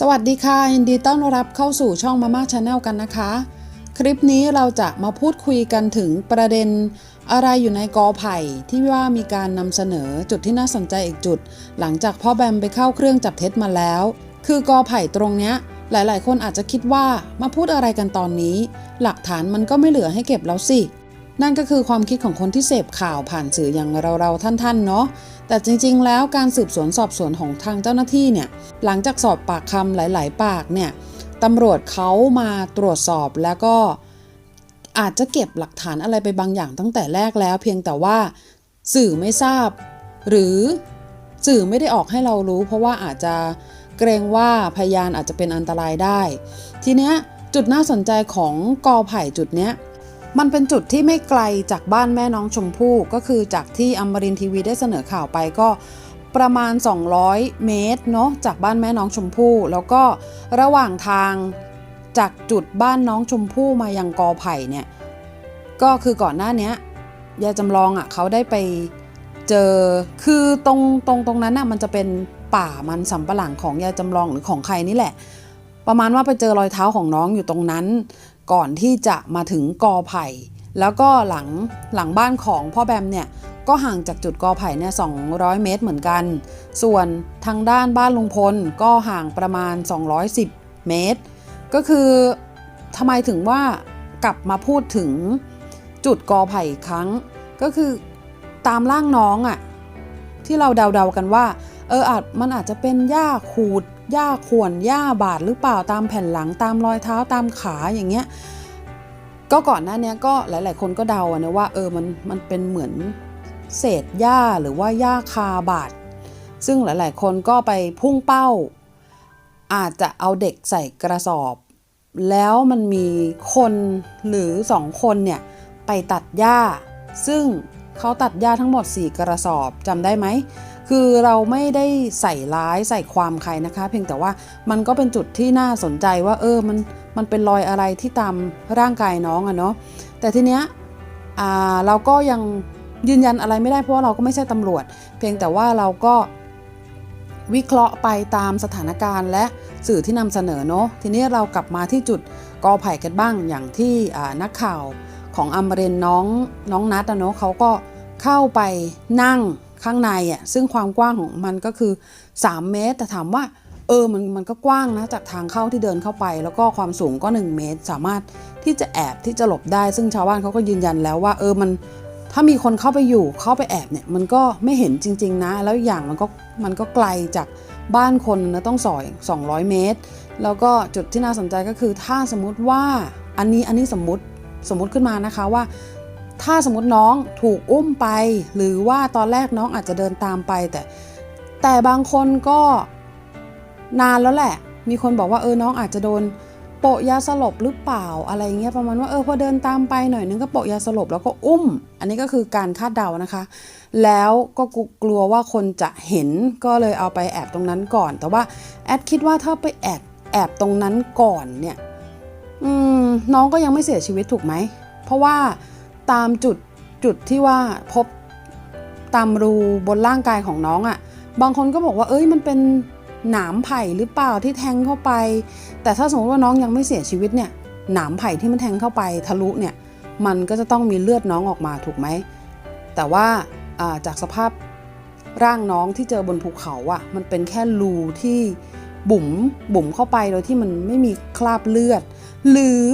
สวัสดีค่ะยินดีต้อนรับเข้าสู่ช่องมาม่าชาแนลกันนะคะ คลิปนี้เราจะมาพูดคุยกันถึงประเด็นอะไรอยู่ในกอไผ่ที่ว่ามีการนำเสนอจุดที่น่าสนใจอีกจุด หลังจากพ่อแบมไปเข้าเครื่องจับเท็จมาแล้ว คือกอไผ่ตรงเนี้ยหลาย ๆ คนอาจจะคิดว่ามาพูดอะไรกันตอนนี้ หลักฐานมันก็ไม่เหลือให้เก็บแล้วสิ นั่นก็คือความคิดของคนที่เสพข่าวผ่านสื่ออย่างเราๆท่าน ๆ เนาะแต่จริงๆ แล้วการสืบสวนสอบสวนของทางเจ้าหน้าที่เนี่ยหลังจากสอบปากคำหลาย ๆ ปากเนี่ยตำรวจเขามาตรวจสอบแล้วก็อาจจะเก็บหลักฐานอะไรไปบางอย่างตั้งแต่แรกแล้ว เพียงแต่ว่าสื่อไม่ทราบ หรือสื่อไม่ได้ออกให้เรารู้ เพราะว่าอาจจะเกรงว่าพยานอาจจะเป็นอันตรายได้ ทีเนี้ยจุดน่าสนใจของกอไผ่จุดเนี้ย มันเป็นจุดที่ไม่ไกลจากบ้านแม่น้องชมพู่ก็คือจากที่อมรินทีวีได้เสนอข่าวไปก็ประมาณ 200 เมตรเนาะจากบ้านแม่น้องชมพู่ แล้วก็ระหว่างทางจากจุดบ้านน้องชมพู่มายังกอไผ่เนี่ยก็คือก่อนหน้านี้ยยายจำลองอะ่ะเขาได้ไปเจอคือตรงตรงตรงนั้นน่ะมันจะเป็นป่ามันสำปะหลังของยายจำลองหรือของใครนี่แหละ ประมาณว่าไปเจอรอยเท้าของน้องอยู่ตรงนั้น ก่อนที่จะมาถึงกอไผ่ แล้วก็หลังหลังบ้านของพ่อแบมเนี่ยก็ห่างจากจุดกอไผ่เนี่ย200 เมตรเหมือนกัน ส่วนทางด้านบ้านลุงพลก็ห่างประมาณ 210 เมตร ก็คือทำไมถึงว่ากลับมาพูดถึงจุดกอไผ่อีกครั้ง ก็คือตามร่างน้องอะ่ะที่เราเดาๆกันว่า เอออาจมันอาจจะเป็นหญ้าขูดหญ้าข่วนหญ้าบาดหรือเปล่าตามแผ่นหลังตามรอยเท้าตามขาอย่างเงี้ยก็ก่อนหน้านี้ก็หลาย ๆ คนก็เดาอะนะว่าเออมันมันเป็นเหมือนเศษหญ้าหรือว่าหญ้าคาบาดซึ่งหลาย ๆ คนก็ไปพุ่งเป้า อาจจะเอาเด็กใส่กระสอบ แล้วมันมีคนหรือสองคนเนี่ยไปตัดหญ้า ซึ่งเขาตัดหญ้าทั้งหมด 4 กระสอบจำได้ไหม คือเราไม่ได้ใส่ร้ายใส่ความใครนะคะ เพียงแต่ว่ามันก็เป็นจุดที่น่าสนใจว่า เออมันมันเป็นรอยอะไรที่ตามร่างกายน้องอะเนาะแต่ทีเนี้ยอ่าเราก็ยังยืนยันอะไรไม่ได้เพราะว่าเราก็ไม่ใช่ตำรวจ เพียงแต่ว่าเราก็วิเคราะห์ไปตามสถานการณ์และสื่อที่นำเสนอเนาะทีนี้เรากลับมาที่จุดกอไผ่กันบ้างอย่างที่นักข่าวของอมเรนน้องน้องนัดอะเนาะเขาก็เข้าไปนั่ง ข้างในอะซึ่งความกว้างของมันก็คือ 3 เมตร แต่ถามว่าเออมันมันก็กว้างนะจากทางเข้าที่เดินเข้าไป แล้วก็ความสูงก็ 1 เมตร สามารถที่จะแอบที่จะหลบได้ ซึ่งชาวบ้านเขาก็ยืนยันแล้วว่า เออมันถ้ามีคนเข้าไปอยู่เข้าไปแอบเนี่ยมันก็ไม่เห็นจริง ๆ นะ แล้วอย่างมันก็มันก็ไกลจากบ้านคนนะต้องสอย 200 เมตร แล้วก็จุดที่น่าสนใจก็คือถ้าสมมติว่าอันนี้อันนี้สมมติสมมติขึ้นมานะคะว่า ถ้าสมมติน้องถูกอุ้มไป หรือว่าตอนแรกน้องอาจจะเดินตามไป แต่แต่บางคนก็นานแล้วแหละ มีคนบอกว่าเออน้องอาจจะโดนโปะยาสลบหรือเปล่าอะไรเงี้ยประมาณว่าเออพอเดินตามไปหน่อยนึงก็โปะยาสลบแล้วก็อุ้ม อันนี้ก็คือการคาดเดานะคะ แล้วก็กลัวว่าคนจะเห็นก็เลยเอาไปแอบตรงนั้นก่อน แต่ว่าแอดคิดว่าถ้าไปแอบแอบตรงนั้นก่อนเนี่ยน้องก็ยังไม่เสียชีวิตถูกไหม เพราะว่า ตามจุดจุดที่ว่าพบตามรูบนร่างกายของน้องอะ่ะ บางคนก็บอกว่าเอ้ยมันเป็นหนามไผ่หรือเปล่าที่แทงเข้าไป แต่ถ้าสมมติว่าน้องยังไม่เสียชีวิตเนี่ยหนามไผ่ที่มันแทงเข้าไปทะลุเนี่ยมันก็จะต้องมีเลือดน้องออกมาถูกไหม แต่ว่าจากสภาพร่างน้องที่เจอบนภูเขาอะ่ะมันเป็นแค่รูที่บุ๋มบุ๋มเข้าไปโดยที่มันไม่มีคราบเลือด หรือ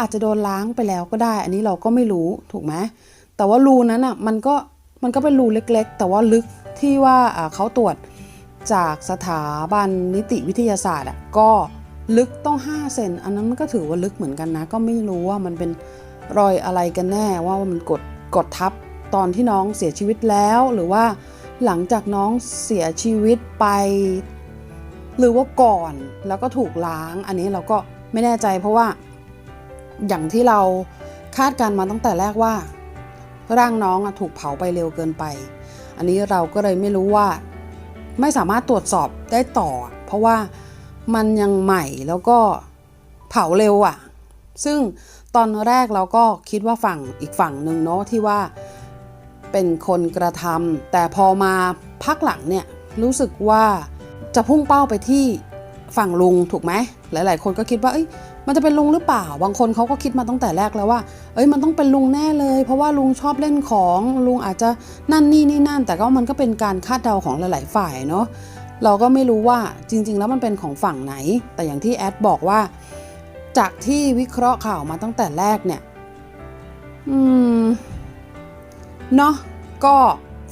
อาจจะโดนล้างไปแล้วก็ได้ อันนี้เราก็ไม่รู้ถูกไหมแต่ว่ารูนั้นอะมันก็มันก็เป็นรูเล็กๆ แต่ว่าลึกที่ว่าเขาตรวจจากสถาบันนิติวิทยาศาสตร์อะก็ลึกต้อง 5 เซนอันนั้นมันก็ถือว่าลึกเหมือนกันนะ ก็ไม่รู้ว่ามันเป็นรอยอะไรกันแน่ว่ามันกดกดทับตอนที่น้องเสียชีวิตแล้วหรือว่าหลังจากน้องเสียชีวิตไป หรือว่าก่อนแล้วก็ถูกล้าง อันนี้เราก็ไม่แน่ใจเพราะว่า อย่างที่เราคาดการมาตั้งแต่แรกว่า ร่างน้องถูกเผาไปเร็วเกินไป อันนี้เราก็เลยไม่รู้ว่า ไม่สามารถตรวจสอบได้ต่อ เพราะว่ามันยังใหม่แล้วก็เผาเร็วอะ่ะ ซึ่งตอนแรกเราก็คิดว่าฝั่งอีกฝั่งหนึ่งเนาะที่ว่าเป็นคนกระทำแต่พอมาพักหลังเนี่ยรู้สึกว่าจะพุ่งเป้าไปที่ฝั่งลุงถูกไหมหลาย ๆ คนก็คิดว่าเอ้ย มันจะเป็นลุงหรือเปล่า บางคนเขาก็คิดมาตั้งแต่แรกแล้วว่า เอ้ยมันต้องเป็นลุงแน่เลย เพราะว่าลุงชอบเล่นของลุงอาจจะนั่นนี่นี่นั่น แต่ก็มันก็เป็นการคาดเดาของหลาย ๆ ฝ่ายเนาะเราก็ไม่รู้ว่าจริง ๆ แล้วมันเป็นของฝั่งไหน แต่อย่างที่แอดบอกว่า จากที่วิเคราะห์ข่าวมาตั้งแต่แรกเนี่ย อืม เนาะก็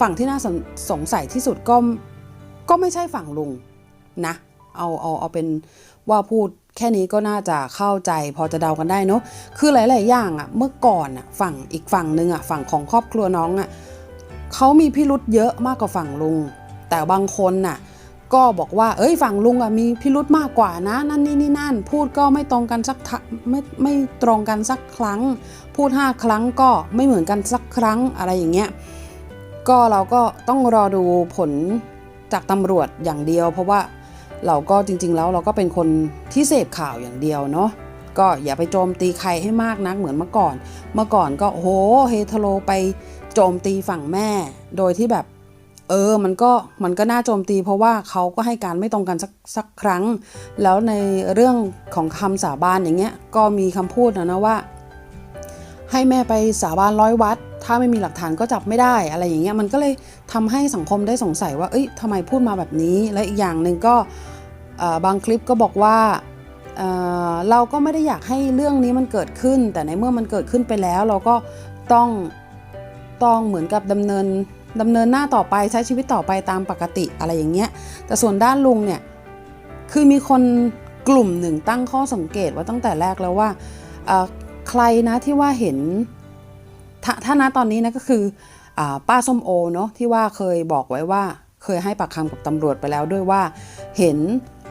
ฝั่งที่น่าสสงสัยที่สุดก็ก็ไม่ใช่ฝั่งลุงนะ เอาเอาเอาเป็นว่าพูด แค่นี้ก็น่าจะเข้าใจพอจะเดากันได้เนาะคือหลาย ๆ อย่างอะเมื่อก่อนอะฝั่งอีกฝั่งหนึ่งอะฝั่งของครอบครัวน้องอะเขามีพิรุษเยอะมากกว่าฝั่งลุง แต่บางคนน่ะก็บอกว่า เอ้ยฝั่งลุงอะมีพิรุธมากกว่านะ นั่นนี่นี่นั่น พูดก็ไม่ตรงกันสักทะไม่ไม่ตรงกันสักครั้ง พูด 5 ครั้งก็ไม่เหมือนกันสักครั้งอะไรอย่างเงี้ยก็เราก็ต้องรอดูผลจากตำรวจอย่างเดียว เพราะว่า เราก็จริงๆแล้วเราก็เป็นคนที่เสพข่าวอย่างเดียวเนาะก็อย่าไปโจมตีใครให้มากนักเหมือนเมื่อก่อน เมื่อก่อนก็โหเฮทโลไปโจมตีฝั่งแม่ โดยที่แบบเออ มันก็ มันก็น่าโจมตีเพราะว่าเขาก็ให้การไม่ตรงกันสักสักครั้ง แล้วในเรื่องของคำสาบานอย่างเงี้ย ก็มีคำพูดนะนะว่า ให้แม่ไปสาบานร้อยวัด ถ้าไม่มีหลักฐานก็จับไม่ได้อะไรอย่างเงี้ยมันก็เลยทำให้สังคมได้สงสัยว่าเอ้ยทำไมพูดมาแบบนี้ และอีกอย่างหนึ่งก็บางคลิปก็บอกว่าเเราก็ไม่ได้อยากให้เรื่องนี้มันเกิดขึ้น แต่ในเมื่อมันเกิดขึ้นไปแล้ว เราก็ต้องต้องเหมือนกับดำเนินดำเนินหน้าต่อไปใช้ชีวิตต่อไปตามปกติอะไรอย่างเงี้ยแต่ส่วนด้านลุงเนี่ยคือมีคนกลุ่มหนึ่งตั้งข้อสังเกตว่าตั้งแต่แรกแล้วว่าใครนะที่ว่าเห็น ถ้าถ้านะตอนนี้นะก็คืออป้าส้มโอเนาะที่ว่าเคยบอกไว้ว่า เคยให้ปากคำกับตำรวจไปแล้วด้วยว่า เห็น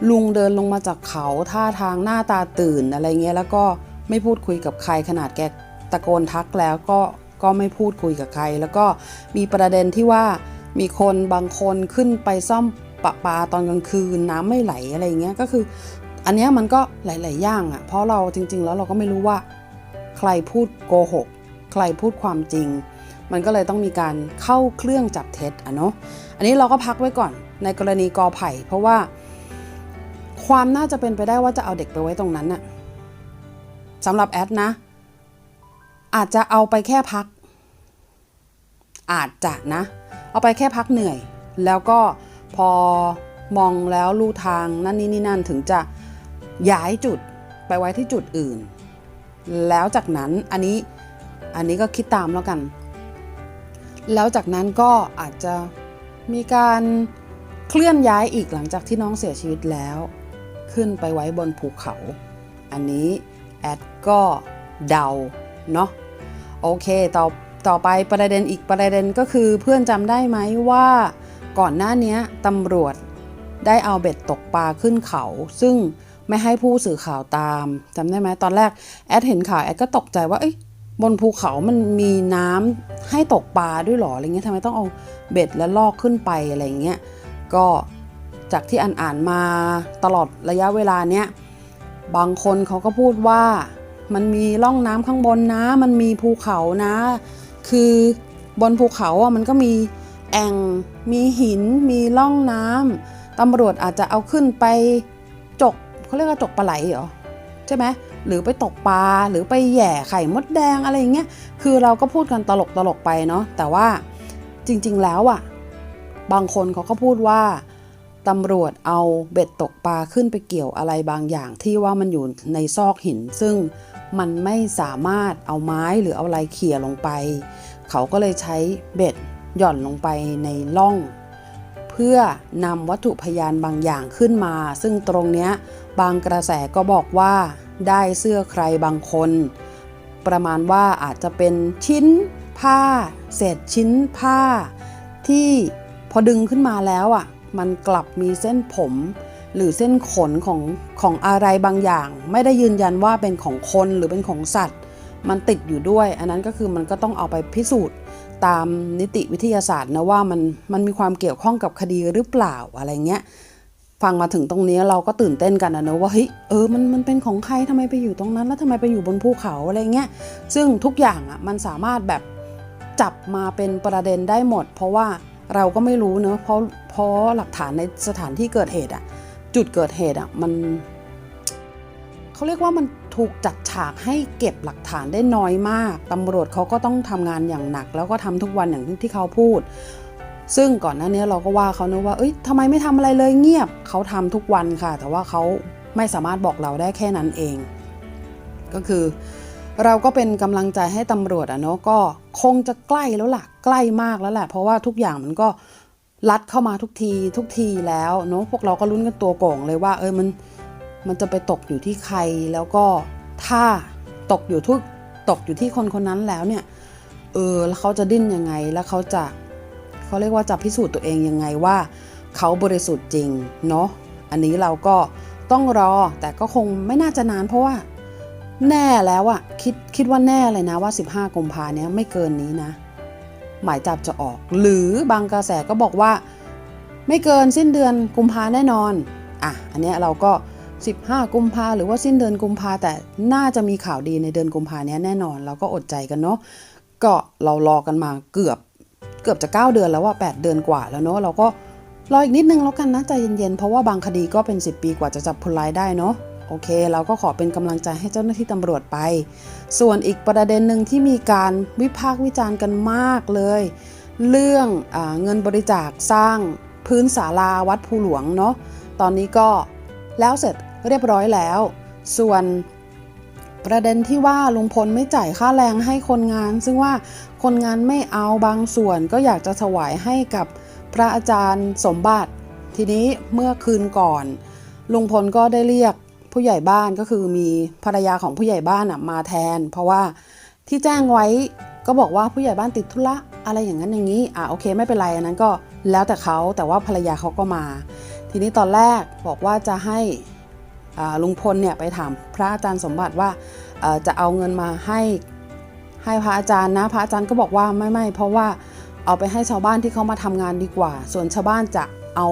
ลุงเดินลงมาจากเขาท่าทางหน้าตาตื่นอะไรเงี้ยแล้วก็ไม่พูดคุยกับใครขนาดแกตะโกนทักแล้วก็ก็ไม่พูดคุยกับใคร แล้วก็มีประเด็นที่ว่ามีคนบางคนขึ้นไปซ่อมประปาตอนกลางคืนน้ำไม่ไหลอะไรเงี้ยก็คือ อันเนี้ยมันก็หลาย ๆ อย่างอะ่ะเพราะเราจริง ๆ แล้วเราก็ไม่รู้ว่า ใครพูดโกหก ใครพูดความจริง มันก็เลยต้องมีการเข้าเครื่องจับเท็จอะเนาะอันนี้เราก็พักไว้ก่อนในกรณีกอไผ่ เพราะว่า ความน่าจะเป็นไปได้ว่าจะเอาเด็กไปไว้ตรงนั้นน่ะสำหรับแอดนะ อาจจะเอาไปแค่พัก อาจจะนะ เอาไปแค่พักเหนื่อย แล้วก็พอมองแล้วลู่ทางนั่นนี่นี่นั่นถึงจะย้ายจุดไปไว้ที่จุดอื่น แล้วจากนั้นอันนี้ อันนี้ก็คิดตามแล้วกัน แล้วจากนั้นก็อาจจะมีการเคลื่อนย้ายอีกหลังจากที่น้องเสียชีวิตแล้ว ขึ้นไปไว้บนภูเขา อันนี้แอดก็เดาเนาะโอเคต่อต่อไปประเด็นอีกประเด็นก็คือเพื่อนจำได้ไหมว่าก่อนหน้านี้ตำรวจได้เอาเบ็ดตกปลาขึ้นเขา ซึ่งไม่ให้ผู้สื่อข่าวตามจำได้ไหมตอนแรกแอดเห็นข่าวแอดก็ตกใจว่าเอ้ย บนภูเขามันมีน้ำให้ตกปลาด้วยหรออะไรเงี้ยทำไมต้องเอาเบ็ดและลอกขึ้นไปอะไรเงี้ยก็จากที่อ่านๆมาตลอดระยะเวลาเนี้ยบางคนเขาก็พูดว่ามันมีร่องน้ำข้างบนนะ มันมีภูเขานะ คือบนภูเขาอะมันก็มีแอ่งมีหิน มีร่องน้ำตำรวจอาจจะเอาขึ้นไปจกเขาเรียกว่าจกปลาไหลเหรอใช่ไหม หรือไปตกปลาหรือไปแหย่ไข่มดแดงอะไรอย่างเงี้ยคือเราก็พูดกันตลกตลกไปเนาะแต่ว่าจริงๆแล้วอะบางคนเขาก็พูดว่าตำรวจเอาเบ็ดตกปลาขึ้นไปเกี่ยวอะไรบางอย่างที่ว่ามันอยู่ในซอกหิน ซึ่งมันไม่สามารถเอาไม้หรือเอาอะไรเขี่ยลงไป เขาก็เลยใช้เบ็ดหย่อนลงไปในล่อง เพื่อนำวัตถุพยานบางอย่างขึ้นมา ซึ่งตรงเนี้ยบางกระแสก็บอกว่า ได้เสื้อใครบางคน ประมาณว่าอาจจะเป็นชิ้นผ้า เศษชิ้นผ้า ที่พอดึงขึ้นมาแล้วอะมันกลับมีเส้นผม หรือเส้นขนของของอะไรบางอย่าง ไม่ได้ยืนยันว่าเป็นของคนหรือเป็นของสัตว์ มันติดอยู่ด้วย อันนั้นก็คือมันก็ต้องเอาไปพิสูจน์ตามนิติวิทยาศาสตร์นะว่ามันมันมีความเกี่ยวข้องกับคดีหรือเปล่าอะไรเงี้ย ฟังมาถึงตรงนี้เราก็ตื่นเต้นกันนะเนอะว่าเฮ้ยเออมันมันเป็นของใครทำไมไปอยู่ตรงนั้น แล้วทำไมไปอยู่บนภูเขาอะไรเงี้ยซึ่งทุกอย่างอะมันสามารถแบบจับมาเป็นประเด็นได้หมด เพราะว่าเราก็ไม่รู้เนอะเพราะเพราะหลักฐานในสถานที่เกิดเหตุอะจุดเกิดเหตุอะมันเขาเรียกว่ามันถูกจัดฉากให้เก็บหลักฐานได้น้อยมากตำรวจเขาก็ต้องทำงานอย่างหนัก แล้วก็ทำทุกวันอย่างที่เขาพูด ซึ่งก่อนหน้านี้เราก็ว่าเขานะว่า เอ้ยทำไมไม่ทำอะไรเลยเงียบ เขาทำทุกวันค่ะ แต่ว่าเขาไม่สามารถบอกเราได้แค่นั้นเอง ก็คือ เราก็เป็นกำลังใจให้ตำรวจอะเนาะก็คงจะใกล้แล้วล่ะ ใกล้มากแล้วแหละ เพราะว่าทุกอย่างมันก็ลัดเข้ามาทุกทีทุกทีแล้วเนาะพวกเราก็ลุ้นกันตัวโก่งเลยว่า เออมันมันจะไปตกอยู่ที่ใครแล้วก็ถ้าตกอยู่ทุกตกอยู่ที่คนคนนั้นแล้วเนี่ยเออแล้วเขาจะดิ้นยังไงแล้วเขาจะ เขาเรียกว่าจะพิสูจน์ตัวเองยังไงว่า เขาบริสุทธิ์จริงเนาะอันนี้เราก็ต้องรอแต่ก็คงไม่น่าจะนานเพราะว่าแน่แล้วอะคิดคิดว่าแน่เลยนะว่า 15กุมภาเนี้ยไม่เกินนี้นะ หมายจับจะออก หรือบางกระแสก็บอกว่า ไม่เกินสิ้นเดือนกุมภาแน่นอนอะอันเนี้ยเราก็ 15 กุมภาหรือว่าสิ้นเดือนกุมภาแต่น่าจะมีข่าวดีในเดือนกุมภาเนี้ยแน่นอน เราก็อดใจกันเนาะก็เรารอกันมาเกือบ เกือบจะ 9 เดือนแล้วว่า8เดือนกว่าแล้วเนาะเราก็รออีกนิดนึงแล้วกันนะใจเย็นๆ เพราะว่าบางคดีก็เป็น 10 ปีกว่าจะจับคนร้ายได้เนาะโอเค เราก็ขอเป็นกำลังใจให้เจ้าหน้าที่ตำรวจไป ส่วนอีกประเด็นหนึ่งที่มีการวิพากษ์วิจารณ์กันมากเลย เรื่องอเงินบริจาคสร้างพื้นศาลาวัดภูหลวงเนาะตอนนี้ก็แล้วเสร็จเรียบร้อยแล้ว ส่วน ประเด็นที่ว่าลุงพลไม่จ่ายค่าแรงให้คนงาน ซึ่งว่าคนงานไม่เอาบางส่วนก็อยากจะถวายให้กับพระอาจารย์สมบัติ ทีนี้เมื่อคืนก่อน ลุงพลก็ได้เรียกผู้ใหญ่บ้านก็คือมีภรรยาของผู้ใหญ่บ้านมาแทน เพราะว่าที่แจ้งไว้ก็บอกว่าผู้ใหญ่บ้านติดธุระอะไรอย่างนั้นอย่างนี้อะโอเคไม่เป็นไรอันนั้นก็แล้วแต่เขาแต่ว่าภรรยาเขาก็มา ทีนี้ตอนแรกบอกว่าจะให้ ลุงพลเนี่ยไปถามพระอาจารย์สมบัติว่าจะเอาเงินมาให้ให้พระอาจารย์นะ พระอาจารย์ก็บอกว่าไม่ไม่เพราะว่าเอาไปให้ชาวบ้านที่เขามาทำงานดีกว่า ส่วนชาวบ้านจะเอา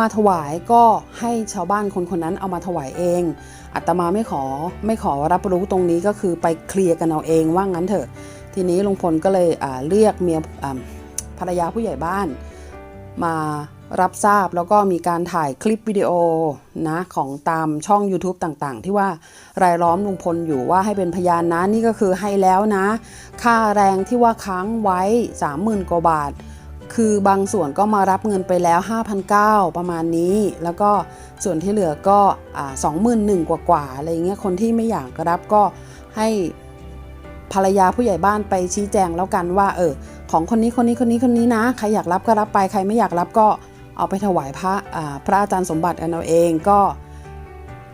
มาถวายก็ให้ชาวบ้านคนคนนั้นเอามาถวายเองอาตมาไม่ขอไม่ขอรับรู้ตรงนี้ก็คือไปเคลียร์กันเอาเองว่างั้นเถอะ ทีนี้ลุงพลก็เลยเรียกเมียภรรยาผู้ใหญ่บ้านมา รับทราบแล้วก็มีการถ่ายคลิปวิดีโอนะของตามช่อง YouTube ต่างๆ ที่ว่ารายล้อมลุงพลอยู่ว่าให้เป็นพยานนะนี่ก็คือให้แล้วนะ ค่าแรงที่ว่าค้างไว้ 30,000กว่าบาท คือบางส่วนก็มารับเงินไปแล้ว 5,900 ประมาณนี้ แล้วก็ส่วนที่เหลือก็สองหมื่นหนึ่งกว่าๆอะไรเงี้ยคนที่ไม่อยากรับก็ให้ภรรยาผู้ใหญ่บ้านไปชี้แจงแล้วกันว่าเออของคนนี้คนนี้คนนี้คนนี้นะ ใครอยากรับก็รับไป ใครไม่อยากรับก็ เอาไปถวายพระพระอาจารย์สมบัติกันเอาเองก็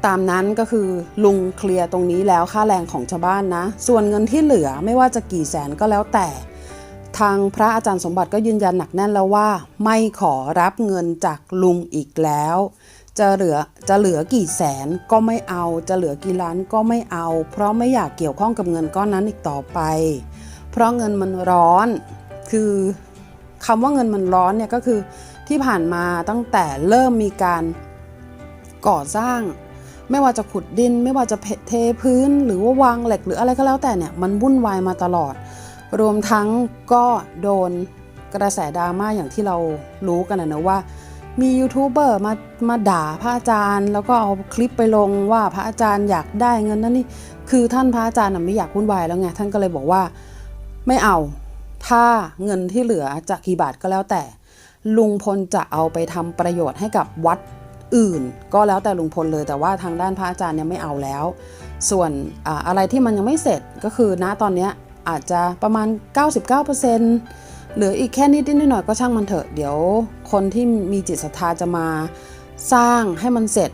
ตามนั้นก็คือลุงเคลียร์ตรงนี้แล้วค่าแรงของชาวบ้านนะ ส่วนเงินที่เหลือไม่ว่าจะกี่แสนก็แล้วแต่ ทางพระอาจารย์สมบัติก็ยืนยันหนักแน่นแล้วว่า ไม่ขอรับเงินจากลุงอีกแล้ว จะเหลือจะเหลือกี่แสนก็ไม่เอา จะเหลือกี่ล้านก็ไม่เอา เพราะไม่อยากเกี่ยวข้องกับเงินก้อนนั้นอีกต่อไป เพราะเงินมันร้อนคือคำว่าเงินมันร้อนเนี่ยก็คือ ที่ผ่านมาตั้งแต่เริ่มมีการก่อสร้าง ไม่ว่าจะขุดดิน ไม่ว่าจะเทพื้น หรือว่าวางเหล็กหรืออะไรก็แล้วแต่เนี่ยมันวุ่นวายมาตลอด รวมทั้งก็โดนกระแสดราม่าอย่างที่เรารู้กันนะว่า มียูทูบเบอร์มามาด่าพระอาจารย์ แล้วก็เอาคลิปไปลงว่าพระอาจารย์อยากได้เงินนั่นนี่คือท่านพระอาจารย์ไม่อยากวุ่นวายแล้วไงท่านก็เลยบอกว่าไม่เอาถ้าเงินที่เหลือจะกี่บาทก็แล้วแต่ ลุงพลจะเอาไปทำประโยชน์ให้กับวัดอื่น ก็แล้วแต่ลุงพลเลยแต่ว่าทางด้านพระอาจารย์เนี่ยไม่เอาแล้ว ส่วนอะอะไรที่มันยังไม่เสร็จก็คือณตอนนี้อาจจะประมาณ 99%เหลืออีกแค่นิดนิดหน่อยก็ช่างมันเถอะ เดี๋ยวคนที่มีจิตศรัทธาจะมาสร้างให้มันเสร็จ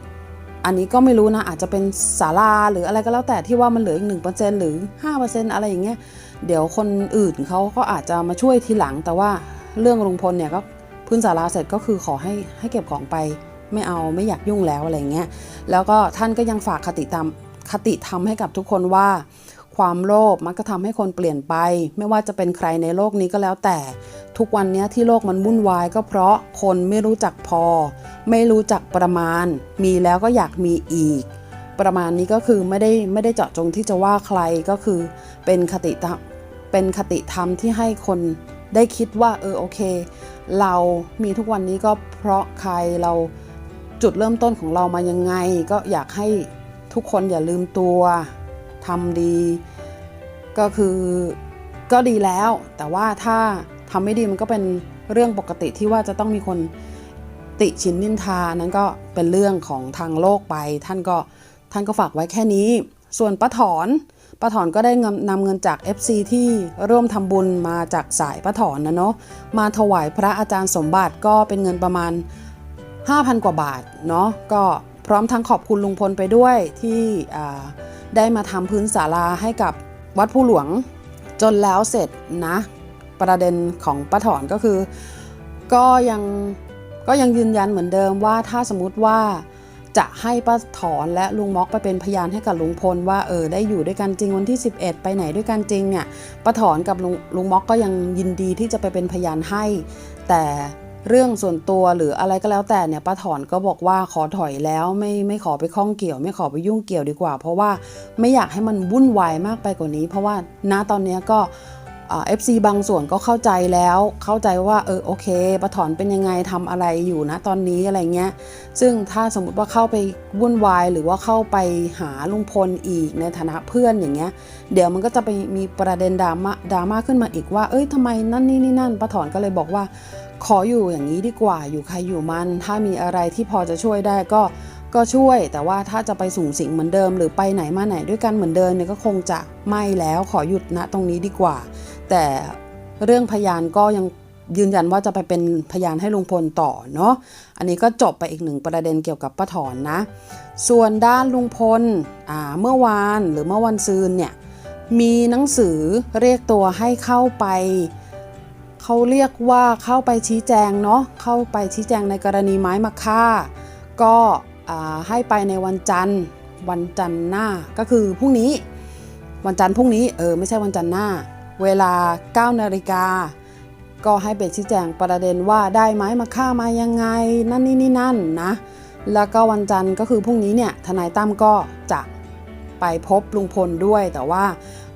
อันนี้ก็ไม่รู้นะ อาจจะเป็นศาลาหรืออะไรก็แล้วแต่ที่ว่ามันเหลืออีก 1%หรือ 5%อะไรอย่างเงี้ยเดี๋ยวคนอื่นเขาก็อาจจะมาช่วยทีหลังแต่ว่าเรื่องลุงพลเนี่ยก็ พื้นศาลาเสร็จก็คือขอให้ให้เก็บของไปไม่เอาไม่อยากยุ่งแล้วอะไรเงี้ยแล้วก็ท่านก็ยังฝากคติธรรมคติธรรมให้กับทุกคนว่า ความโลภมักจะทำให้คนเปลี่ยนไป ไม่ว่าจะเป็นใครในโลกนี้ก็แล้วแต่ ทุกวันนี้ที่โลกมันวุ่นวายก็เพราะคนไม่รู้จักพอ ไม่รู้จักประมาณ มีแล้วก็อยากมีอีก ประมาณนี้ก็คือไม่ได้ไม่ได้เจาะจงที่จะว่าใครก็คือเป็นคติธรรมเป็นคติธรรมที่ให้คนได้คิดว่าเออโอเค เรามีทุกวันนี้ก็เพราะใครเราจุดเริ่มต้นของเรามายังไง ก็อยากให้ทุกคนอย่าลืมตัวทำดี ก็คือก็ดีแล้ว แต่ว่าถ้าทำไม่ดีมันก็เป็นเรื่องปกติที่ว่าจะต้องมีคนติชินนินทานั้นก็เป็นเรื่องของทางโลกไป ท่านก็ท่านก็ฝากไว้แค่นี้ ส่วนป้าถอน ป้าถอนก็ได้นำเงินจาก FC ที่ร่วมทำบุญมาจากสายป้าถอนนะเนาะมาถวายพระอาจารย์สมบัติก็เป็นเงินประมาณ 5,000 กว่าบาทเนาะก็พร้อมทั้งขอบคุณลุงพลไปด้วยที่ได้มาทำพื้นศาลาให้กับวัดผู้หลวงจนแล้วเสร็จนะ ประเด็นของป้าถอนก็คือ ก็ยังก็ยังยืนยันเหมือนเดิมว่าถ้าสมมติว่า จะให้ป้าถอนและลุงม็อกไปเป็นพยานให้กับลุงพลว่าเออได้อยู่ด้วยกันจริงวันที่ 11 ไปไหนด้วยกันจริงเนี่ยป้าถอนกับลุงลุงม็อกก็ยังยินดีที่จะไปเป็นพยานให้ แต่เรื่องส่วนตัวหรืออะไรก็แล้วแต่เนี่ยป้าถอนก็บอกว่าขอถอยแล้วไม่ไม่ขอไปข้องเกี่ยว ไม่ขอไปยุ่งเกี่ยวดีกว่า เพราะว่าไม่อยากให้มันวุ่นวายมากไปกว่านี้ เพราะว่าณตอนนี้ก็ เอฟซีบางส่วนก็เข้าใจแล้วเข้าใจว่าเออโอเคป้าถอนเป็นยังไงทำอะไรอยู่นะตอนนี้อะไรเงี้ย ซึ่งถ้าสมมติว่าเข้าไปวุ่นวาย หรือว่าเข้าไปหาลุงพลอีกในฐานะเพื่อนอย่างเงี้ย เดี๋ยวมันก็จะไปมีประเด็นดราม่าดราม่าขึ้นมาอีกว่า เอ้ยทำไมนั่นนี่นี่นั่นป้าถอนก็เลยบอกว่า ขออยู่อย่างนี้ดีกว่าอยู่ใครอยู่มัน ถ้ามีอะไรที่พอจะช่วยได้ก็ก็ช่วย แต่ว่าถ้าจะไปสูงสิงเหมือนเดิม หรือไปไหนมาไหนด้วยกันเหมือนเดิมเนี่ยก็คงจะไม่แล้วขอหยุดณตรงนี้ดีกว่า แต่เรื่องพยานก็ยังยืนยันว่าจะไปเป็นพยานให้ลุงพลต่อเนาะ อันนี้ก็จบไปอีกหนึ่งประเด็นเกี่ยวกับป้าถอนนะ ส่วนด้านลุงพลอ่าเมื่อวานหรือเมื่อวันซืนเนี่ยมีหนังสือเรียกตัวให้เข้าไปเขาเรียกว่าเข้าไปชี้แจงเนาะเข้าไปชี้แจงในกรณีไม้มะค่า ก็ให้ไปในวันจันทร์วันจันทร์หน้าก็คือพรุ่งนี้ วันจันทร์พรุ่งนี้เออไม่ใช่วันจันทร์หน้า เวลา 9 นาฬิกา ก็ให้ไปชี้แจงประเด็นว่าได้ไม้มาค่ามายังไง นั่นนี่นี่นั่นนะ แล้วก็วันจันทร์ก็คือพรุ่งนี้เนี่ยทนายตั้มก็จะไปพบลุงพลด้วย แต่ว่า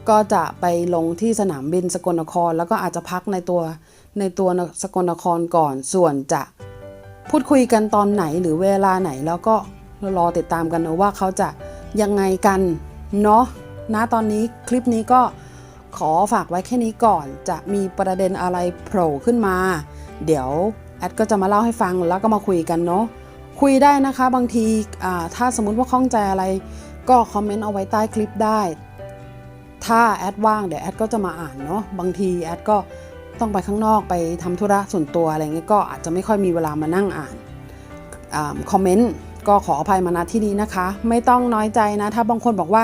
ก็จะไปลงที่สนามบินสกลนคร แล้วก็อาจจะพักในตัวในตัวสกลนครก่อน ส่วนจะพูดคุยกันตอนไหนหรือเวลาไหนแล้วก็รอติดตามกันนะว่าเขาจะยังไงกันเนาะนะตอนนี้คลิปนี้ก็ ขอฝากไว้แค่นี้ก่อน จะมีประเด็นอะไรโผล่ขึ้นมา เดี๋ยวแอดก็จะมาเล่าให้ฟังแล้วก็มาคุยกันเนาะคุยได้นะคะบางทีถ้าสมมุติว่าข้องใจอะไร ก็คอมเมนต์เอาไว้ใต้คลิปได้ ถ้าแอดว่างเดี๋ยวแอดก็จะมาอ่านเนาะบางทีแอดก็ต้องไปข้างนอกไปทำธุระส่วนตัวอะไรเงี้ยก็อาจจะไม่ค่อยมีเวลามานั่งอ่านอคอมเมนต์ก็ขออภัยมาณที่นี้นะคะ ไม่ต้องน้อยใจนะ ถ้าบางคนบอกว่า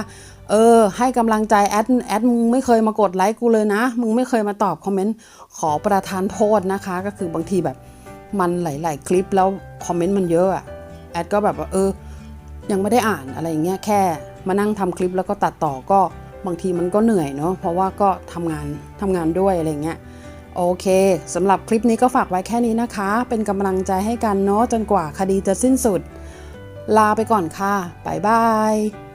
เออ ให้กำลังใจแอดแอดมึงไม่เคยมากดไลค์กูเลยนะ มึงไม่เคยมาตอบคอมเมนต์ขอประทานโทษนะคะ ก็คือบางทีแบบมันหลาย ๆ คลิปแล้วคอมเมนต์มันเยอะอะแอดก็แบบว่าเออ ยังไม่ได้อ่านอะไรอย่างเงี้ยแค่มานั่งทำคลิปแล้วก็ตัดต่อก็บางทีมันก็เหนื่อยเนาะเพราะว่าก็ทำงานทำงานด้วยอะไรเงี้ยโอเคสำหรับคลิปนี้ก็ฝากไว้แค่นี้นะคะ เป็นกำลังใจให้กันเนาะจนกว่าคดีจะสิ้นสุด ลาไปก่อนค่ะบ๊ายบาย